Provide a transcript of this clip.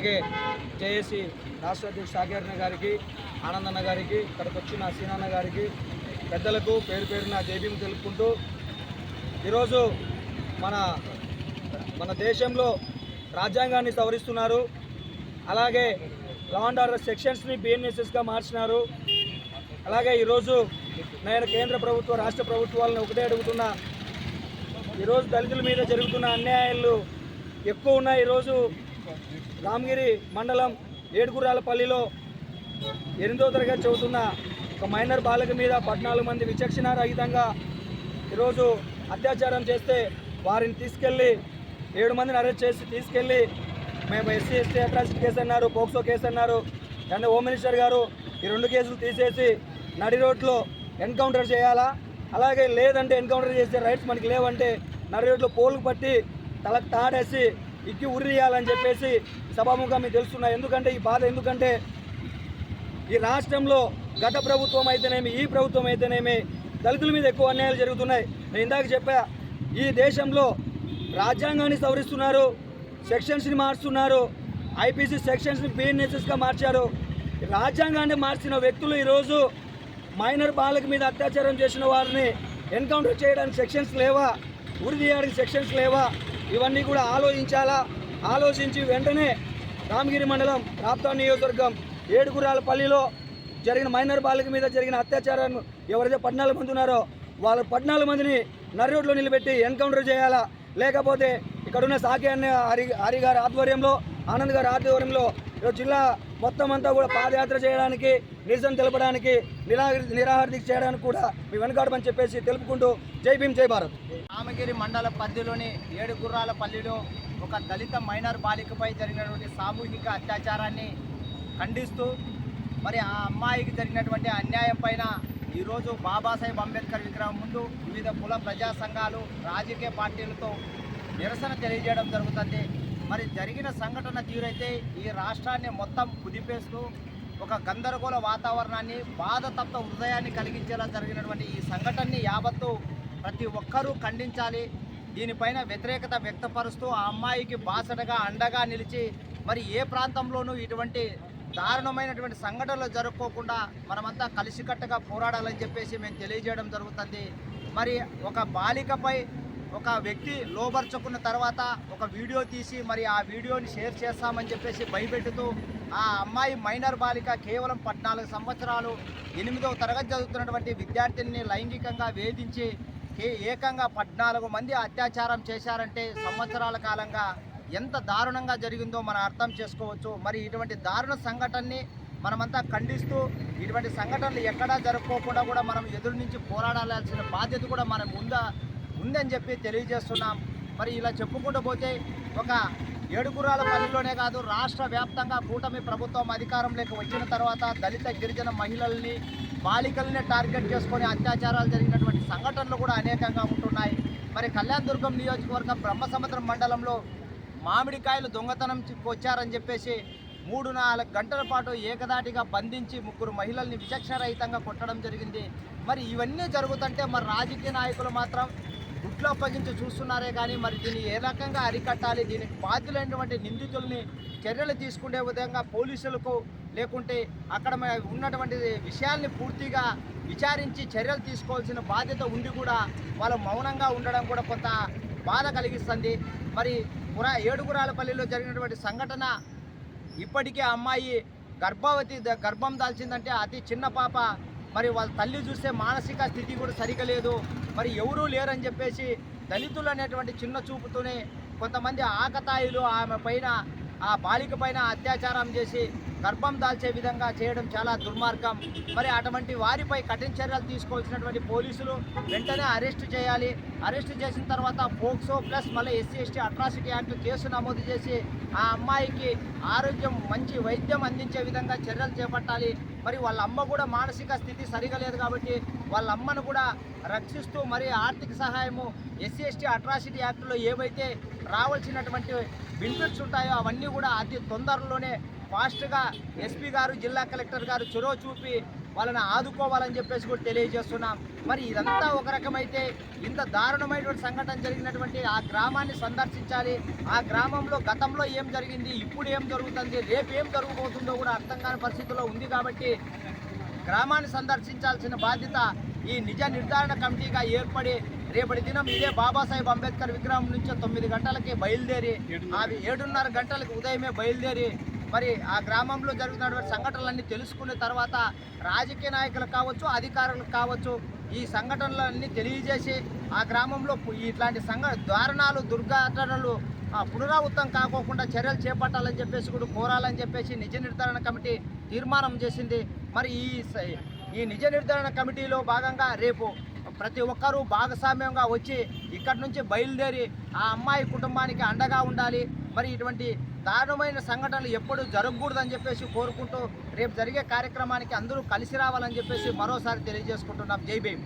అలాగే జేఏసీ రాష్ట్ర అధ్యక్షుడు షాకేర్న గారికి ఆనందన్న గారికి ఇక్కడికి వచ్చిన సీనాన్న గారికి పెద్దలకు పేరు పేరున జైభీం తెలుపుకుంటూ ఈరోజు మన మన దేశంలో రాజ్యాంగాన్ని సవరిస్తున్నారు. అలాగే లా అండ్ ఆర్డర్ సెక్షన్స్ని బిఎన్ఎస్ఎస్గా మార్చినారు. అలాగే ఈరోజు నేను కేంద్ర ప్రభుత్వ రాష్ట్ర ప్రభుత్వాలను ఒకటే అడుగుతున్నా ఈరోజు దళితుల మీద జరుగుతున్న అన్యాయాలు ఎక్కువ ఉన్నాయి. ఈరోజు రామగిరి మండలం ఏడుగురాలపల్లిలో ఎనిమిదో తరగతి చదువుతున్న ఒక మైనర్ బాలిక మీద పద్నాలుగు మంది విచక్షణ రహితంగా ఈరోజు అత్యాచారం చేస్తే వారిని తీసుకెళ్ళి ఏడు మందిని అరెస్ట్ చేసి తీసుకెళ్ళి మేము ఎస్సీ ఎస్టీ అట్రాసిటీ కేసు అన్నారు పోక్సో కేసు అన్నారు అండ్ హోమ్ మినిస్టర్ గారు ఈ రెండు కేసులు తీసేసి నడి రోడ్లో ఎన్కౌంటర్ చేయాలా? అలాగే లేదంటే ఎన్కౌంటర్ చేసే రైట్స్ మనకి లేవంటే నడి రోడ్లో పోల్కి పట్టి తలకు తాడేసి ఇక్కి ఉర్రియాలని చెప్పేసి సభాముఖం మీకు తెలుస్తున్నాయి. ఎందుకంటే ఈ బాధ ఎందుకంటే ఈ రాష్ట్రంలో గత ప్రభుత్వం అయితేనేమి ఈ ప్రభుత్వం అయితేనేమి దళితుల మీద ఎక్కువ అన్యాయాలు జరుగుతున్నాయి. నేను ఇందాక చెప్పా ఈ దేశంలో రాజ్యాంగాన్ని సవరిస్తున్నారు సెక్షన్స్ని మార్చుతున్నారు ఐపీసీ సెక్షన్స్ని బిఎన్ఎస్ఎస్గా మార్చారు. రాజ్యాంగాన్ని మార్చిన వ్యక్తులు ఈరోజు మైనర్ బాలక మీద అత్యాచారం చేసిన వారిని ఎన్కౌంటర్ చేయడానికి సెక్షన్స్ లేవా? ఉరి తీయడానికి సెక్షన్స్ లేవా? ఇవన్నీ కూడా ఆలోచించాలా? ఆలోచించి వెంటనే రామగిరి మండలం రాప్తా నియోజకవర్గం ఏడుగురాలపల్లిలో జరిగిన మైనర్ బాలిక మీద జరిగిన అత్యాచారాన్ని ఎవరైతే పద్నాలుగు మంది ఉన్నారో వాళ్ళ పద్నాలుగు మందిని నర్రోడ్లో నిలబెట్టి ఎన్కౌంటర్ చేయాలా? లేకపోతే ఇక్కడున్న సాకి అన్న హరి హరి గారి ఆధ్వర్యంలో ఆనంద్ గారి ఆధ్వర్యంలో జిల్లా మొత్తం అంతా కూడా పాదయాత్ర చేయడానికి నిరసన తెలపడానికి నిరాహరి నిరాహార దీక్ష చేయడానికి కూడా మీ వెనకాడమని చెప్పేసి తెలుపుకుంటూ జై భీమ్ జై భారత్. రామగిరి మండల పరిధిలోని ఏడు గుర్రాల పల్లిలో ఒక దళిత మైనర్ బాలికపై జరిగినటువంటి సామూహిక అత్యాచారాన్ని ఖండిస్తూ మరి ఆ అమ్మాయికి జరిగినటువంటి అన్యాయం పైన ఈరోజు బాబాసాహెబ్ అంబేద్కర్ విగ్రహం ముందు వివిధ కుల ప్రజా సంఘాలు రాజకీయ పార్టీలతో నిరసన తెలియజేయడం జరుగుతుంది. మరి జరిగిన సంఘటన తీరైతే ఈ రాష్ట్రాన్ని మొత్తం కుదిపేస్తూ ఒక గందరగోళ వాతావరణాన్ని బాధతప్త హృదయాన్ని కలిగించేలా జరిగినటువంటి ఈ సంఘటనని యావత్తు ప్రతి ఒక్కరూ ఖండించాలి. దీనిపైన వ్యతిరేకత వ్యక్తపరుస్తూ ఆ అమ్మాయికి బాసటగా అండగా నిలిచి మరి ఏ ప్రాంతంలోనూ ఇటువంటి దారుణమైనటువంటి సంఘటనలు జరుపుకోకుండా మనమంతా కలిసికట్టుగా పోరాడాలని చెప్పేసి మేము తెలియజేయడం జరుగుతుంది. మరి ఒక బాలికపై ఒక వ్యక్తి లోబర్చుకున్న తర్వాత ఒక వీడియో తీసి మరి ఆ వీడియోని షేర్ చేస్తామని చెప్పేసి భయపెడుతూ ఆ అమ్మాయి మైనర్ బాలిక కేవలం పద్నాలుగు సంవత్సరాలు ఎనిమిదవ తరగతి చదువుతున్నటువంటి విద్యార్థిని లైంగికంగా వేధించి ఏకంగా పద్నాలుగు మంది అత్యాచారం చేశారంటే సంవత్సరాల కాలంగా ఎంత దారుణంగా జరిగిందో మనం అర్థం చేసుకోవచ్చు. మరి ఇటువంటి దారుణ సంఘటనని మనమంతా ఖండిస్తూ ఇటువంటి సంఘటనలు ఎక్కడా జరుపుకోకుండా కూడా మనం ఎదురు నుంచి పోరాడాల్సిన బాధ్యత కూడా మనం ఉందా? ఉందని చెప్పి తెలియజేస్తున్నాం. మరి ఇలా చెప్పుకుంటూ పోతే ఒక ఏడుగురాల పల్లెల్లోనే కాదు రాష్ట్ర వ్యాప్తంగా కూటమి ప్రభుత్వం అధికారంలోకి వచ్చిన తర్వాత దళిత గిరిజన మహిళల్ని బాలికల్ని టార్గెట్ చేసుకొని అత్యాచారాలు జరిగినటువంటి సంఘటనలు కూడా అనేకంగా ఉంటున్నాయి. మరి కళ్యాణ్ దుర్గం నియోజకవర్గం బ్రహ్మసముద్రం మండలంలో మామిడికాయలు దొంగతనం వచ్చారని చెప్పేసి మూడు నాలుగు గంటల పాటు ఏకదాటిగా బంధించి ముగ్గురు మహిళల్ని విచక్షణరహితంగా కొట్టడం జరిగింది. మరి ఇవన్నీ జరుగుతుంటే మరి రాజకీయ నాయకులు మాత్రం గుడ్లు అప్పగించి చూస్తున్నారే కానీ మరి దీన్ని ఏ రకంగా అరికట్టాలి? దీనికి బాధ్యులైనటువంటి నిందితుల్ని చర్యలు తీసుకునే విధంగా పోలీసులకు లేకుంటే అక్కడ ఉన్నటువంటి విషయాల్ని పూర్తిగా విచారించి చర్యలు తీసుకోవాల్సిన బాధ్యత ఉండి కూడా వాళ్ళు మౌనంగా ఉండడం కూడా కొంత బాధ కలిగిస్తుంది. మరి పురా ఏడుగురాలపల్లిలో జరిగినటువంటి సంఘటన ఇప్పటికే అమ్మాయి గర్భవతి గర్భం దాల్చిందంటే అతి చిన్న పాప. మరి వాళ్ళ తల్లి చూస్తే మానసిక స్థితి కూడా సరిగా లేదు. మరి ఎవరూ లేరని చెప్పేసి దళితులు అనేటువంటి చిన్న చూపుతోనే కొంతమంది ఆకతాయిలు ఆమె పైన ఆ బాలిక పైన అత్యాచారం చేసి గర్భం దాల్చే విధంగా చేయడం చాలా దుర్మార్గం. మరి అటువంటి వారిపై కఠిన చర్యలు తీసుకోవాల్సినటువంటి పోలీసులు వెంటనే అరెస్ట్ చేయాలి. అరెస్ట్ చేసిన తర్వాత పోక్సో ప్లస్ మళ్ళీ SC ST atrocity act case నమోదు చేసి ఆ అమ్మాయికి ఆరోగ్యం మంచి వైద్యం అందించే విధంగా చర్యలు చేపట్టాలి. మరి వాళ్ళ అమ్మ కూడా మానసిక స్థితి సరిగా లేదు కాబట్టి వాళ్ళ అమ్మను కూడా రక్షిస్తూ మరి ఆర్థిక సహాయము ఎస్సీ ఎస్టీ అట్రాసిటీ యాక్ట్లో ఏవైతే రావాల్సినటువంటి బెనిఫిట్స్ ఉంటాయో అవన్నీ కూడా అతి తొందరలోనే ఫాస్ట్గా ఎస్పీ గారు జిల్లా కలెక్టర్ గారు చొరవ చూపి వాళ్ళని ఆదుకోవాలని చెప్పేసి కూడా తెలియజేస్తున్నాం. మరి ఇదంతా ఒక రకమైతే ఇంత దారుణమైనటువంటి సంఘటన జరిగినటువంటి ఆ గ్రామాన్ని సందర్శించాలి. ఆ గ్రామంలో గతంలో ఏం జరిగింది ఇప్పుడు ఏం జరుగుతుంది రేపు ఏం జరగబోతుందో కూడా అర్థం కాని పరిస్థితిలో ఉంది కాబట్టి గ్రామాన్ని సందర్శించాల్సిన బాధ్యత ఈ నిజ నిర్ధారణ కమిటీగా ఏర్పడి రేపటి దినం ఇదే బాబాసాహెబ్ అంబేద్కర్ విగ్రహం నుంచి తొమ్మిది గంటలకి బయలుదేరి అవి ఏడున్నర గంటలకు ఉదయమే బయలుదేరి మరి ఆ గ్రామంలో జరుగుతున్నటువంటి సంఘటనలన్నీ తెలుసుకున్న తర్వాత రాజకీయ నాయకులు కావచ్చు అధికారులకు కావచ్చు ఈ సంఘటనలన్నీ తెలియజేసి ఆ గ్రామంలో ఇట్లాంటి సంఘ దారుణాలు దుర్ఘటనలు ఆ, పునరావృతం కాకోకుండా చర్యలు చేపట్టాలని చెప్పేసి కూడా కోరాలని చెప్పేసి నిజ నిర్ధారణ కమిటీ తీర్మానం చేసింది. మరి ఈ స- ఈ నిజ నిర్ధారణ కమిటీలో భాగంగా రేపు ప్రతి ఒక్కరూ భాగస్వామ్యంగా వచ్చి ఇక్కడి నుంచి బయలుదేరి ఆ అమ్మాయి కుటుంబానికి అండగా ఉండాలి. మరి ఇటువంటి దారుణమైన సంఘటనలు ఎప్పుడు జరగకూడదని చెప్పేసి కోరుకుంటూ రేపు జరిగే కార్యక్రమానికి అందరూ కలిసి రావాలని చెప్పేసి మరోసారి తెలియజేసుకుంటున్నాం. జై భీమ్.